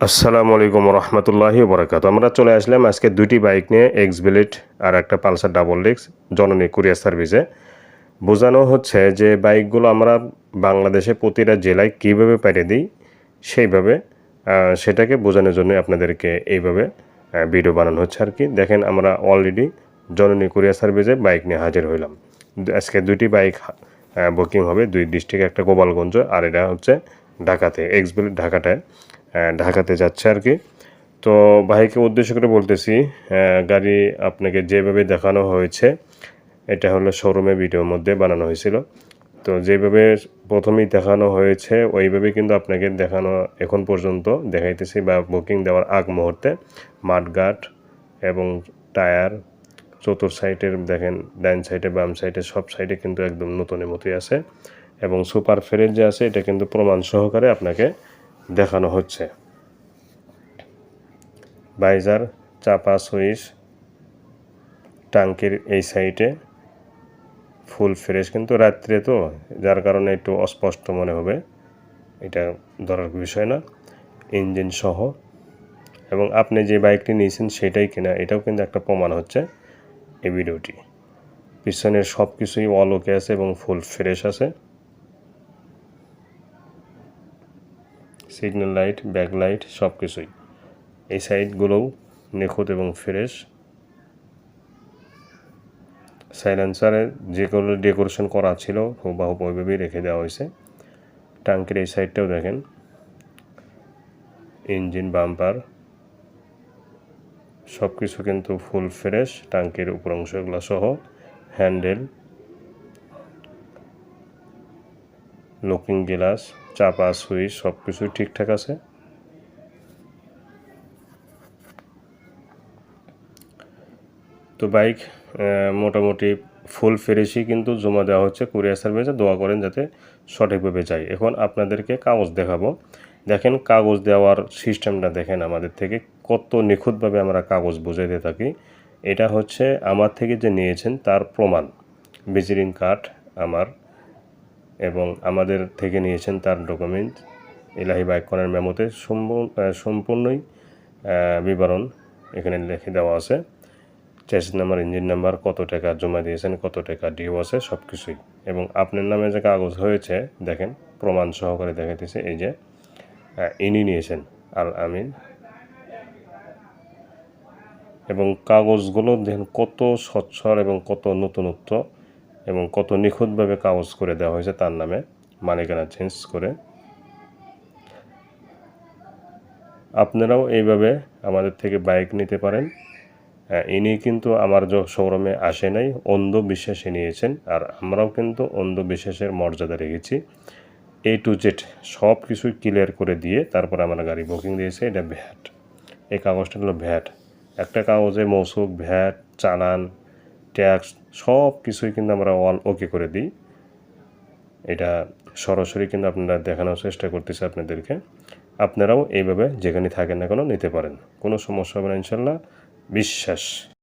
আসসালামু আলাইকুম রহমতুল্লাহি বরাকাত আমরা চলে আসলাম আজকে দুটি বাইক নিয়ে এক্স বিলিট আর একটা পালসার ডাবল ডিক্স জননী কুরিয়ার সার্ভিসে। বোঝানো হচ্ছে যে বাইকগুলো আমরা বাংলাদেশে প্রতিটা জেলায় কীভাবে পাঠিয়ে দিই, সেইভাবে সেটাকে বোঝানোর জন্য আপনাদেরকে এইভাবে ভিডিও বানানো হচ্ছে আর কি। দেখেন আমরা অলরেডি জননী কুরিয়ার সার্ভিসে বাইক নিয়ে হাজির হইলাম। আজকে দুটি বাইক বুকিং হবে। দুই ডিস্ট্রিক্ট, একটা গোপালগঞ্জ আর এটা হচ্ছে ঢাকাতে এক্স বিলিট ঢাকাটায়। ঢাকাতে যাচ্ছে আর কি। তো ভাইকে উদ্দেশ্য করে বলতেছি গাড়ি আপনাকে যেভাবে দেখানো হয়েছে, এটা হলো শোরুমে ভিডিওর মধ্যে বানানো হয়েছিল। তো যেভাবে প্রথমেই দেখানো হয়েছে, ওইভাবে কিন্তু আপনাকে দেখানো এখন পর্যন্ত দেখাইতেছি বা বুকিং দেওয়ার আগ মুহূর্তে। মাঠঘাট এবং টায়ার চতুর সাইডের দেখেন ডাইন সাইডে, বাম সাইডে, সব সাইডে কিন্তু একদম নতুনের মতোই আছে। এবং সুপার ফেরের যে আছে, এটা কিন্তু প্রমাণ সহকারে আপনাকে দেখানো হচ্ছে। বাইজার চাপা সুইচ টাঙ্কির এই সাইডে ফুল ফ্রেশ, কিন্তু রাত্রে তো, যার কারণে একটু অস্পষ্ট মনে হবে। এটা ধরার বিষয় না, ইঞ্জিন সহ। এবং আপনি যে বাইকটি নিয়েছেন সেটাই কিনা, এটাও কিন্তু একটা প্রমাণ হচ্ছে এই ভিডিওটি। পিছনের সব কিছুই অলোকে আছে এবং ফুল ফ্রেশ আছে। সিগন্যাল লাইট ব্যাক লাইট সব কিছুই এই সাইডগুলোও নিখুঁত এবং ফ্রেশ। সাইলেন্সারে যেগুলো ডেকোরেশন করা ছিল হুবাহুব ওইভাবেই রেখে দেওয়া হয়েছে। ট্যাঙ্কের এই সাইডটাও দেখেন। ইঞ্জিন, বাম্পার সব কিছু কিন্তু ফুল ফ্রেশ। ট্যাঙ্কের উপর অংশগুলো সহ হ্যান্ডেল, লুকিং গ্লাস চাপা সুইচ সব কিছুই ঠিকঠাক আছে? তো বাইক মোটামুটি ফুল ফ্রেশই কিন্তু জমা দেওয়া হচ্ছে কুরিয়ার সার্ভিসে, দোয়া করেন যাতে সঠিকভাবে যায় এখন আপনাদেরকে কাগজ দেখাবো। দেখেন, কাগজ দেওয়ার সিস্টেমটা দেখেন আমাদের থেকে, কত নিখুঁতভাবে আমরা কাগজ বুঝাইতে থাকি। এটা হচ্ছে আমার থেকে যে নিয়েছেন, তার প্রমাণ। ভিজিটিং কার্ড আমার এবং আমাদের থেকে নিয়েছেন তার ডকুমেন্ট ইলাহি বাইকনের মেমোতে সম্পূর্ণ সম্পূর্ণই বিবরণ এখানে লিখে দেওয়া আছে। চেস নাম্বার, ইঞ্জিন নাম্বার, কত টাকা জমা দিয়েছেন, কত টাকা ডিউ আছে সব কিছুই এবং আপনার নামে যে কাগজ হয়েছে, দেখেন, প্রমাণ সহকারে দেখাইতেছে, এই যে ইনি নিয়েছেন আল আমিন। এবং কাগজগুলো দেখেন কত স্বচ্ছর এবং কত নতুনত্ব। এবং কত নিখুঁতভাবে কাগজ করে দেওয়া হয়েছে তার নামে মালিকানা চেঞ্জ করে। আপনারাও এইভাবে আমাদের থেকে বাইক নিতে পারেন। ইনি কিন্তু আমার শোরুমে আসে নাই, অন্ধবিশ্বাসে নিয়েছেন, আর আমরাও কিন্তু অন্ধবিশ্বাসের মর্যাদা রেখেছি। এ টু জেড সব কিছুই ক্লিয়ার করে দিয়ে তারপর আমরা গাড়ি বুকিং দিয়েছে, এটা ভ্যাট। এই কাগজটা হলো ভ্যাট। একটা কাগজে মৌসুক, ভ্যাট, চালান ট্যাক্স সব কিছুই কিন্তু আমরা অল ওকে করে দিই। এটা সরাসরি কিন্তু আপনারা দেখানোর চেষ্টা করতেছে আপনাদেরকে। আপনারাও এইভাবে যেখানে থাকেন না কেন নিতে পারেন। কোনো সমস্যা হবে না, ইনশাল্লাহ। বিশ্বাস।